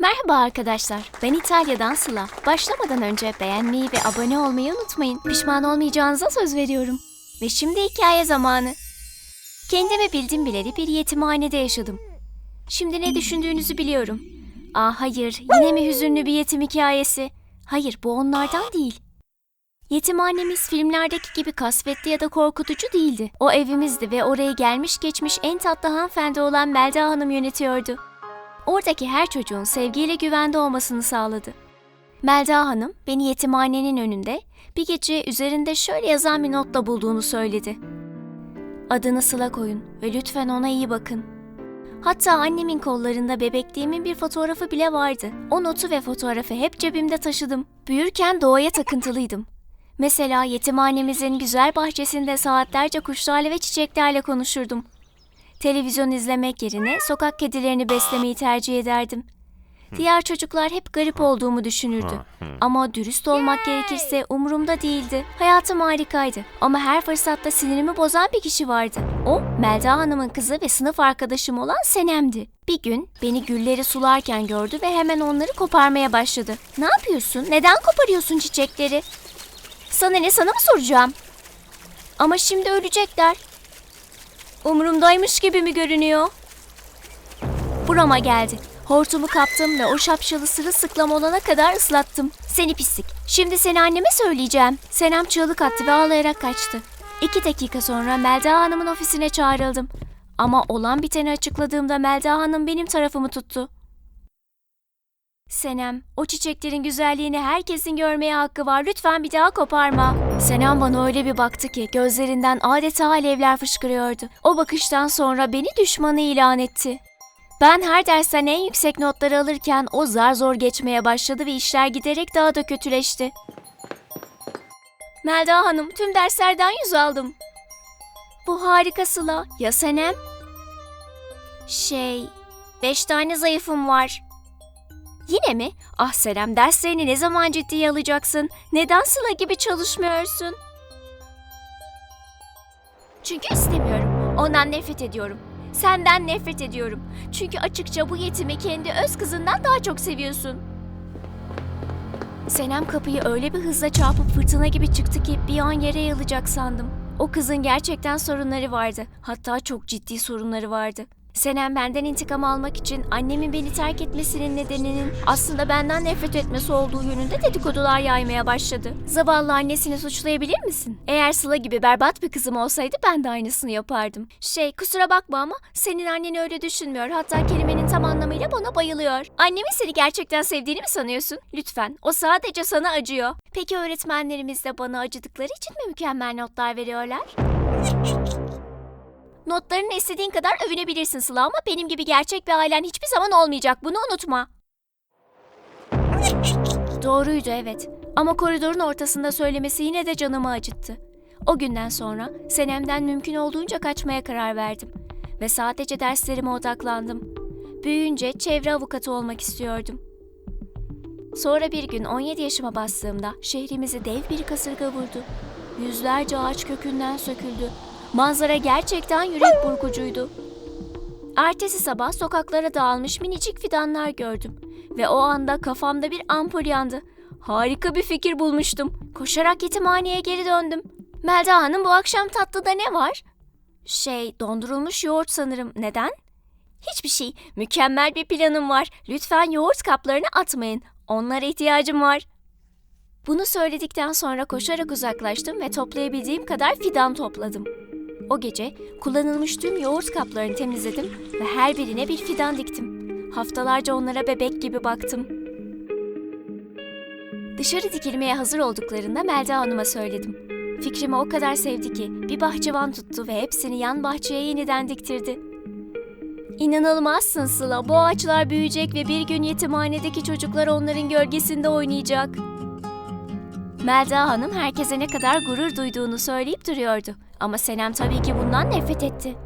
Merhaba arkadaşlar, ben İtalya'dan Sıla. Başlamadan önce beğenmeyi ve abone olmayı unutmayın. Pişman olmayacağınıza söz veriyorum. Ve şimdi hikaye zamanı. Kendimi bildim bileli bir yetimhanede yaşadım. Şimdi ne düşündüğünüzü biliyorum. Aa hayır, yine mi hüzünlü bir yetim hikayesi? Hayır, bu onlardan değil. Yetimhanemiz filmlerdeki gibi kasvetli ya da korkutucu değildi. O evimizdi ve orayı gelmiş geçmiş en tatlı hanımefendi olan Melda Hanım yönetiyordu. Oradaki her çocuğun sevgiyle güvende olmasını sağladı. Melda Hanım beni yetimhanenin önünde bir gece üzerinde şöyle yazan bir notla bulduğunu söyledi. Adını Sıla koyun ve lütfen ona iyi bakın. Hatta annemin kollarında bebekliğimin bir fotoğrafı bile vardı. O notu ve fotoğrafı hep cebimde taşıdım. Büyürken doğaya takıntılıydım. Mesela yetimhanemizin güzel bahçesinde saatlerce kuşlarla ve çiçeklerle konuşurdum. Televizyon izlemek yerine sokak kedilerini beslemeyi tercih ederdim. Diğer çocuklar hep garip olduğumu düşünürdü. Ama dürüst olmak gerekirse umurumda değildi. Hayatım harikaydı. Ama her fırsatta sinirimi bozan bir kişi vardı. O, Melda Hanım'ın kızı ve sınıf arkadaşım olan Senem'di. Bir gün beni gülleri sularken gördü ve hemen onları koparmaya başladı. Ne yapıyorsun? Neden koparıyorsun çiçekleri? Sana ne sana mı soracağım? Ama şimdi ölecekler. Umurumdaymış gibi mi görünüyor? Burama geldi. Hortumu kaptım ve o şapşalı sırılsıklam olana kadar ıslattım. Seni pislik. Şimdi seni anneme söyleyeceğim. Senem çığlık attı ve ağlayarak kaçtı. İki dakika sonra Melda Hanım'ın ofisine çağrıldım. Ama olan biteni açıkladığımda Melda Hanım benim tarafımı tuttu. Senem, o çiçeklerin güzelliğini herkesin görmeye hakkı var. Lütfen bir daha koparma. Senem bana öyle bir baktı ki gözlerinden adeta alevler fışkırıyordu. O bakıştan sonra beni düşmanı ilan etti. Ben her dersten en yüksek notları alırken o zar zor geçmeye başladı ve işler giderek daha da kötüleşti. Melda Hanım, tüm derslerden yüz aldım. Bu harika Sıla. Ya Senem? Şey, beş tane zayıfım var. Yine mi? Ah Senem, derslerini ne zaman ciddiye alacaksın? Neden Sıla gibi çalışmıyorsun? Çünkü istemiyorum. Ondan nefret ediyorum. Senden nefret ediyorum. Çünkü açıkça bu yetimi kendi öz kızından daha çok seviyorsun. Senem kapıyı öyle bir hızla çarpıp fırtına gibi çıktı ki bir an yere yalacak sandım. O kızın gerçekten sorunları vardı. Hatta çok ciddi sorunları vardı. Senem benden intikam almak için annemin beni terk etmesinin nedeninin aslında benden nefret etmesi olduğu yönünde dedikodular yaymaya başladı. Zavallı annesini suçlayabilir misin? Eğer Sıla gibi berbat bir kızım olsaydı ben de aynısını yapardım. Şey kusura bakma ama senin annen öyle düşünmüyor. Hatta kelimenin tam anlamıyla bana bayılıyor. Annemin seni gerçekten sevdiğini mi sanıyorsun? Lütfen. O sadece sana acıyor. Peki öğretmenlerimiz de bana acıdıkları için mi mükemmel notlar veriyorlar? Notlarını istediğin kadar övünebilirsin Sıla ama benim gibi gerçek bir ailen hiçbir zaman olmayacak. Bunu unutma. Doğruydu evet. Ama koridorun ortasında söylemesi yine de canımı acıttı. O günden sonra senemden mümkün olduğunca kaçmaya karar verdim. Ve sadece derslerime odaklandım. Büyüyünce çevre avukatı olmak istiyordum. Sonra bir gün 17 yaşıma bastığımda şehrimizi dev bir kasırga vurdu. Yüzlerce ağaç kökünden söküldü. Manzara gerçekten yürek burkucuydu. Ertesi sabah sokaklara dağılmış minicik fidanlar gördüm. Ve o anda kafamda bir ampul yandı. Harika bir fikir bulmuştum. Koşarak yetimhaneye geri döndüm. Melda Hanım bu akşam tatlıda ne var? Şey dondurulmuş yoğurt sanırım. Neden? Hiçbir şey. Mükemmel bir planım var. Lütfen yoğurt kaplarını atmayın. Onlara ihtiyacım var. Bunu söyledikten sonra koşarak uzaklaştım ve toplayabildiğim kadar fidan topladım. O gece kullanılmış tüm yoğurt kaplarını temizledim ve her birine bir fidan diktim. Haftalarca onlara bebek gibi baktım. Dışarı dikilmeye hazır olduklarında Melda Hanım'a söyledim. Fikrimi o kadar sevdi ki bir bahçıvan tuttu ve hepsini yan bahçeye yeniden diktirdi. İnanılmazsın Sıla, bu ağaçlar büyüyecek ve bir gün yetimhanedeki çocuklar onların gölgesinde oynayacak. Melda Hanım herkese ne kadar gurur duyduğunu söyleyip duruyordu. Ama Senem tabii ki bundan nefret etti.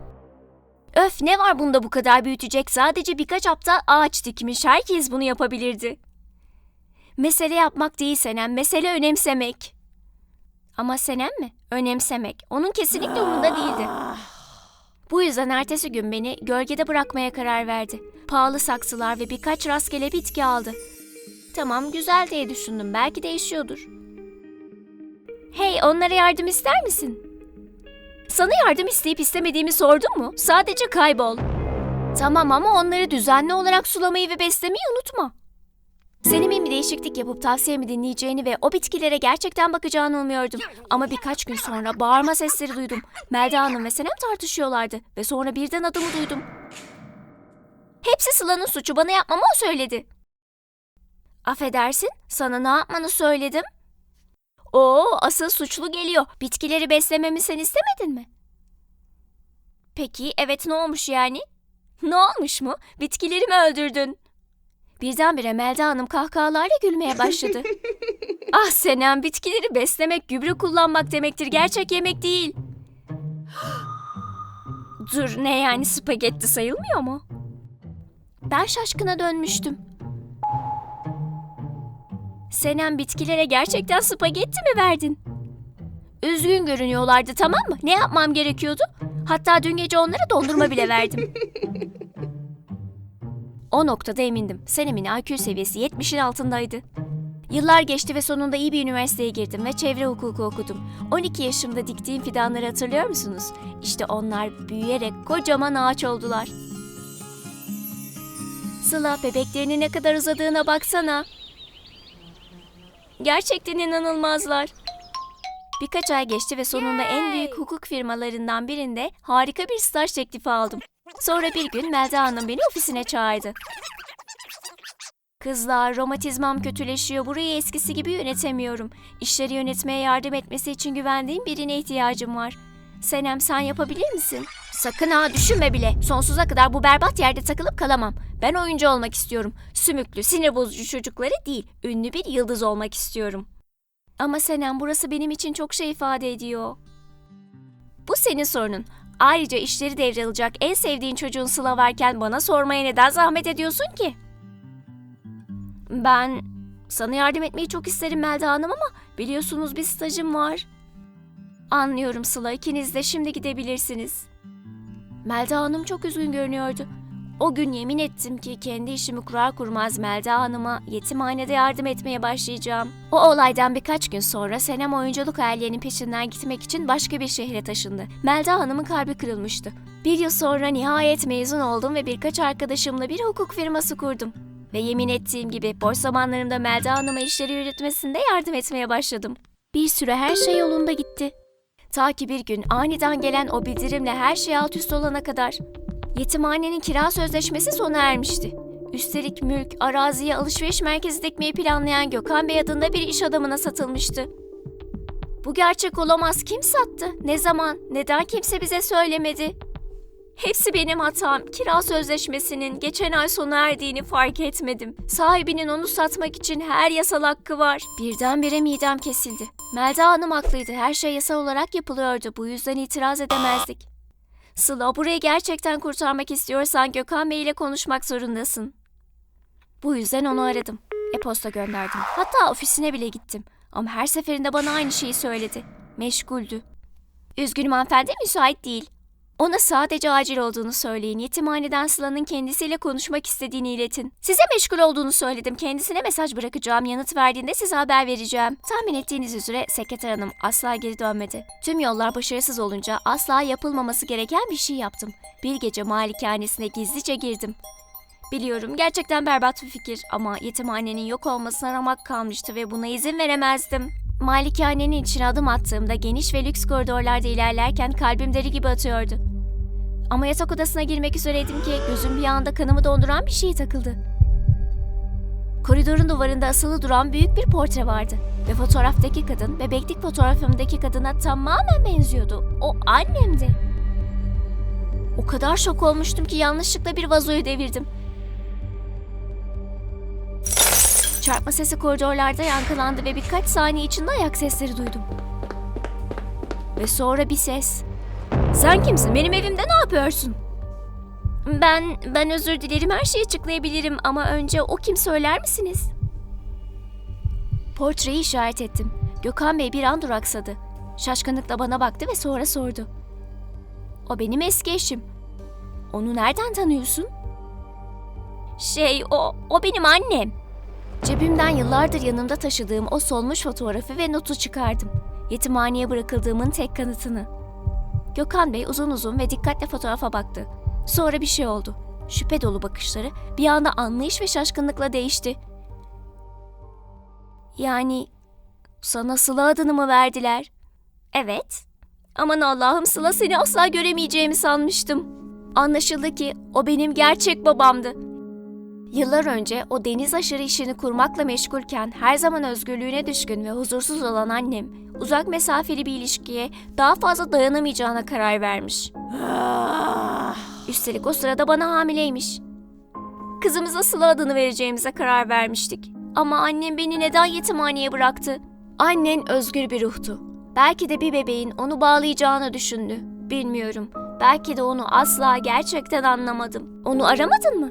Öf ne var bunda bu kadar büyütecek sadece birkaç aptal ağaç dikmiş herkes bunu yapabilirdi. Mesele yapmak değil Senem, mesele önemsemek. Ama Senem mi? Önemsemek. Onun kesinlikle umurunda değildi. Bu yüzden ertesi gün beni gölgede bırakmaya karar verdi. Pahalı saksılar ve birkaç rastgele bitki aldı. Tamam güzel diye düşündüm. Belki değişiyordur. Hey onlara yardım ister misin? Sana yardım isteyip istemediğimi sordun mu? Sadece kaybol. Tamam ama onları düzenli olarak sulamayı ve beslemeyi unutma. Senin bir değişiklik yapıp tavsiyemi dinleyeceğini ve o bitkilere gerçekten bakacağını umuyordum. Ama birkaç gün sonra bağırma sesleri duydum. Melda Hanım ve Senem tartışıyorlardı ve sonra birden adımı duydum. Hepsi Sıla'nın suçu bana yapmamı o söyledi. Affedersin, sana ne yapmanı söyledim? Oo, asıl suçlu geliyor. Bitkileri beslememi sen istemedin mi? Peki, evet ne olmuş yani? Ne olmuş mu? Bitkilerimi öldürdün. Birdenbire Melda Hanım kahkahalarla gülmeye başladı. ah Senem, bitkileri beslemek, gübre kullanmak demektir. Gerçek yemek değil. Dur, ne yani spagetti sayılmıyor mu? Ben şaşkına dönmüştüm. Senem bitkilere gerçekten spagetti mi verdin? Üzgün görünüyorlardı tamam mı? Ne yapmam gerekiyordu? Hatta dün gece onlara dondurma bile verdim. O noktada emindim. Senem'in IQ seviyesi 70'in altındaydı. Yıllar geçti ve sonunda iyi bir üniversiteye girdim ve çevre hukuku okudum. 12 yaşımda diktiğim fidanları hatırlıyor musunuz? İşte onlar büyüyerek kocaman ağaç oldular. Sıla bebeklerinin ne kadar uzadığına baksana. Gerçekten inanılmazlar. Birkaç ay geçti ve sonunda en büyük hukuk firmalarından birinde harika bir staj teklifi aldım. Sonra bir gün Melda Hanım beni ofisine çağırdı. Kızlar, romatizmam kötüleşiyor. Burayı eskisi gibi yönetemiyorum. İşleri yönetmeye yardım etmesi için güvendiğim birine ihtiyacım var. Senem sen yapabilir misin? Sakın ha düşünme bile. Sonsuza kadar bu berbat yerde takılıp kalamam. Ben oyuncu olmak istiyorum. Sümüklü, sinir bozucu çocukları değil, ünlü bir yıldız olmak istiyorum. Ama Senem burası benim için çok şey ifade ediyor. Bu senin sorunun. Ayrıca işleri devralacak en sevdiğin çocuğun Sıla varken bana sormaya neden zahmet ediyorsun ki? Ben sana yardım etmeyi çok isterim Melda Hanım ama biliyorsunuz bir stajım var. Anlıyorum Sıla ikiniz de şimdi gidebilirsiniz. Melda Hanım çok üzgün görünüyordu. O gün yemin ettim ki kendi işimi kurar kurmaz Melda Hanım'a yetimhanede yardım etmeye başlayacağım. O olaydan birkaç gün sonra Senem oyunculuk hayallerinin peşinden gitmek için başka bir şehre taşındı. Melda Hanım'ın kalbi kırılmıştı. Bir yıl sonra nihayet mezun oldum ve birkaç arkadaşımla bir hukuk firması kurdum. Ve yemin ettiğim gibi boş zamanlarımda Melda Hanım'a işleri yürütmesinde yardım etmeye başladım. Bir süre her şey yolunda gitti. Ta ki bir gün aniden gelen o bildirimle her şey alt üst olana kadar. Yetimhanenin kira sözleşmesi sona ermişti. Üstelik mülk, araziye alışveriş merkezi dikmeyi planlayan Gökhan Bey adında bir iş adamına satılmıştı. Bu gerçek olamaz. Kim sattı? Ne zaman? Neden kimse bize söylemedi? Hepsi benim hatam. Kira sözleşmesinin geçen ay sona erdiğini fark etmedim. Sahibinin onu satmak için her yasal hakkı var. Birdenbire midem kesildi. Melda Hanım haklıydı. Her şey yasal olarak yapılıyordu. Bu yüzden itiraz edemezdik. Sıla burayı gerçekten kurtarmak istiyorsan Gökhan Bey ile konuşmak zorundasın. Bu yüzden onu aradım. E-posta gönderdim. Hatta ofisine bile gittim. Ama her seferinde bana aynı şeyi söyledi. Meşguldü. Üzgünüm hanımefendi müsait değil. Ona sadece acil olduğunu söyleyin. Yetimhaneden Sıla'nın kendisiyle konuşmak istediğini iletin. Size meşgul olduğunu söyledim. Kendisine mesaj bırakacağım. Yanıt verdiğinde size haber vereceğim. Tahmin ettiğiniz üzere sekreter hanım asla geri dönmedi. Tüm yollar başarısız olunca asla yapılmaması gereken bir şey yaptım. Bir gece malikanesine gizlice girdim. Biliyorum gerçekten berbat bir fikir ama yetimhanenin yok olmasına ramak kalmıştı ve buna izin veremezdim. Malikanenin içine adım attığımda geniş ve lüks koridorlarda ilerlerken kalbim deri gibi atıyordu. Ama yatak odasına girmek üzereydim ki gözüm bir anda kanımı donduran bir şey takıldı. Koridorun duvarında asılı duran büyük bir portre vardı. Ve fotoğraftaki kadın, bebeklik fotoğrafımdaki kadına tamamen benziyordu. O annemdi. O kadar şok olmuştum ki yanlışlıkla bir vazoyu devirdim. Çarpma sesi koridorlarda yankılandı ve birkaç saniye içinde ayak sesleri duydum. Ve sonra bir ses. Sen kimsin? Benim evimde ne yapıyorsun? Ben, ben özür dilerim. Her şeyi açıklayabilirim ama önce o kim söyler misiniz? Portreyi işaret ettim. Gökhan Bey bir an duraksadı. Şaşkınlıkla bana baktı ve sonra sordu. O benim eski eşim. Onu nereden tanıyorsun? Şey, o, o benim annem. Cebimden yıllardır yanımda taşıdığım o solmuş fotoğrafı ve notu çıkardım. Yetimhaneye bırakıldığımın tek kanıtını. Gökhan Bey uzun uzun ve dikkatle fotoğrafa baktı. Sonra bir şey oldu. Şüphe dolu bakışları bir anda anlayış ve şaşkınlıkla değişti. Yani sana Sıla adını mı verdiler? Evet. Aman Allah'ım Sıla seni asla göremeyeceğimi sanmıştım. Anlaşıldı ki o benim gerçek babamdı. Yıllar önce o deniz aşırı işini kurmakla meşgulken her zaman özgürlüğüne düşkün ve huzursuz olan annem uzak mesafeli bir ilişkiye daha fazla dayanamayacağına karar vermiş. Üstelik o sırada bana hamileymiş. Kızımıza Sıla adını vereceğimize karar vermiştik. Ama annem beni neden yetimhaneye bıraktı? Annen özgür bir ruhtu. Belki de bir bebeğin onu bağlayacağını düşündü. Bilmiyorum. Belki de onu asla gerçekten anlamadım. Onu aramadın mı?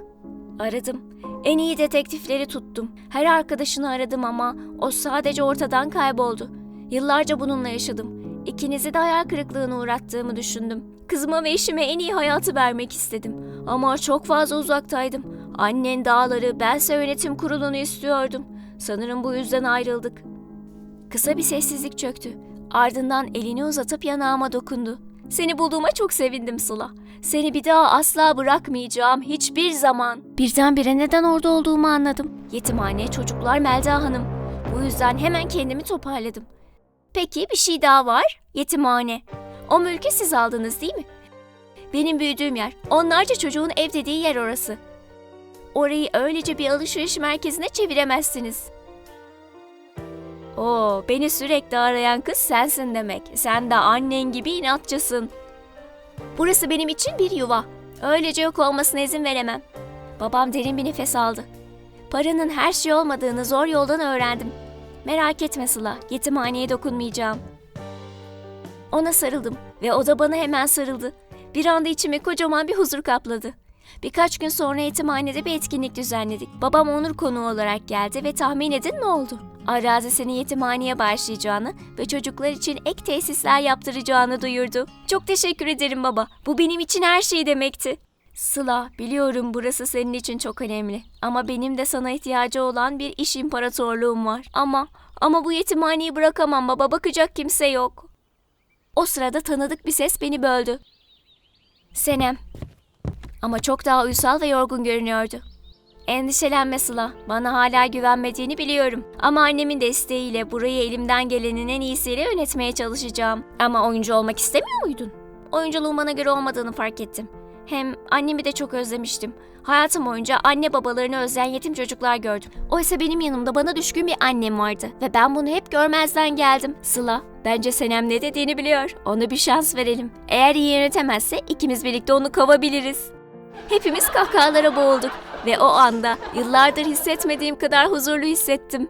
Aradım. En iyi detektifleri tuttum. Her arkadaşını aradım ama o sadece ortadan kayboldu. Yıllarca bununla yaşadım. İkinizi de hayal kırıklığına uğrattığımı düşündüm. Kızıma ve eşime en iyi hayatı vermek istedim. Ama çok fazla uzaktaydım. Annen dağları, bense yönetim kurulunu istiyordum. Sanırım bu yüzden ayrıldık. Kısa bir sessizlik çöktü. Ardından elini uzatıp yanağıma dokundu. Seni bulduğuma çok sevindim Sıla. Seni bir daha asla bırakmayacağım hiçbir zaman. Birdenbire neden orada olduğumu anladım. Yetimhane, çocuklar Melda Hanım. Bu yüzden hemen kendimi toparladım. Peki bir şey daha var. Yetimhane. O mülkü siz aldınız değil mi? Benim büyüdüğüm yer. Onlarca çocuğun ev dediği yer orası. Orayı öylece bir alışveriş merkezine çeviremezsiniz. Oo, beni sürekli arayan kız sensin demek. Sen de annen gibi inatçısın. Burası benim için bir yuva. Öylece yok olmasına izin veremem. Babam derin bir nefes aldı. Paranın her şey olmadığını zor yoldan öğrendim. Merak etme Sıla, yetimhaneye dokunmayacağım. Ona sarıldım ve o da bana hemen sarıldı. Bir anda içime kocaman bir huzur kapladı. Birkaç gün sonra yetimhanede bir etkinlik düzenledik. Babam onur konuğu olarak geldi ve tahmin edin ne oldu? Arazisini yetimhaneye başlayacağını ve çocuklar için ek tesisler yaptıracağını duyurdu. Çok teşekkür ederim baba. Bu benim için her şey demekti. Sıla, biliyorum burası senin için çok önemli. Ama benim de sana ihtiyacı olan bir iş imparatorluğum var. Ama, ama bu yetimhaneyi bırakamam baba. Bakacak kimse yok. O sırada tanıdık bir ses beni böldü. Senem. Ama çok daha uysal ve yorgun görünüyordu. Endişelenme Sıla. Bana hala güvenmediğini biliyorum. Ama annemin desteğiyle burayı elimden gelenin en iyisiyle yönetmeye çalışacağım. Ama oyuncu olmak istemiyor muydun? Oyunculuğun bana göre olmadığını fark ettim. Hem annemi de çok özlemiştim. Hayatım boyunca anne babalarını özleyen yetim çocuklar gördüm. Oysa benim yanımda bana düşkün bir annem vardı. Ve ben bunu hep görmezden geldim. Sıla, bence Senem ne dediğini biliyor. Ona bir şans verelim. Eğer iyi yönetemezse ikimiz birlikte onu kovabiliriz. Hepimiz kahkahalara boğulduk ve o anda yıllardır hissetmediğim kadar huzurlu hissettim.